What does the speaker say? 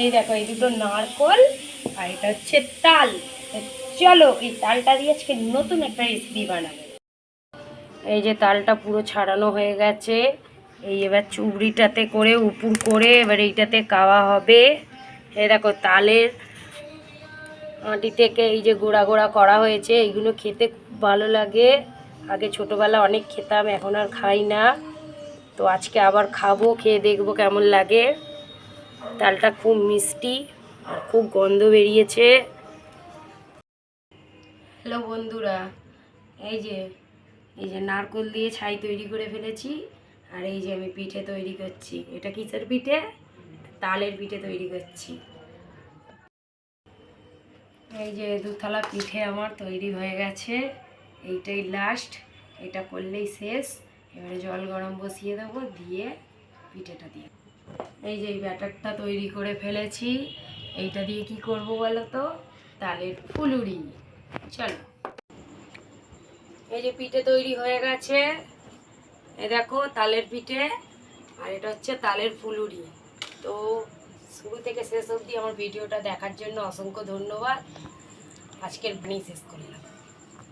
এই দেখো, এই দুটো নারকল আর এটা হচ্ছে তাল। চলো, এই তালটা দিয়ে আজকে নতুন একটা রেসিপি বানাবো। এই যে তালটা পুরো ছাড়ানো হয়ে গেছে। এই এবার চুবড়িটাতে করে, উপুর করে, এবার এইটাতে কাওয়া হবে। এই দেখো, তালের আঁটি থেকে এই যে গোড়া গোড়া করা হয়েছে, এইগুলো খেতে খুব ভালো লাগে। আগে ছোটোবেলা অনেক খেতাম, এখন আর খাই না। তো আজকে আবার খাব, খেয়ে দেখব কেমন লাগে। তালটা খুব মিষ্টি আর খুব গন্ধ বেরিয়েছে। হ্যালো বন্ধুরা, এই যে এই যে নারকল দিয়ে ছাই তৈরি করে ফেলেছি, আর এই যে আমি পিঠে তৈরি করছি। এটা কিসের পিঠে? তালের পিঠে তৈরি করছি। এই যে দুতলা পিঠে আমার তৈরি হয়ে গেছে, এইটাই লাস্ট এটা করলেই শেষ। এবারে জল গরম বসিয়ে দেবো, দিয়ে পিঠেটা দিয়ে এই যে এই ব্যাটারটা তৈরি করে ফেলেছি, এইটা দিয়ে কি করব বলো তো? তালের ফুলুরি। চলো। এই যে পিঠে তৈরি হয়ে গেছে, এ দেখো তালের পিঠে, আর এটা হচ্ছে তালের ফুলুরি। তো শুরু থেকে শেষ অবধি আমার ভিডিওটা দেখার জন্য অসংখ্য ধন্যবাদ। আজকের বানিয়ে শেষ করলাম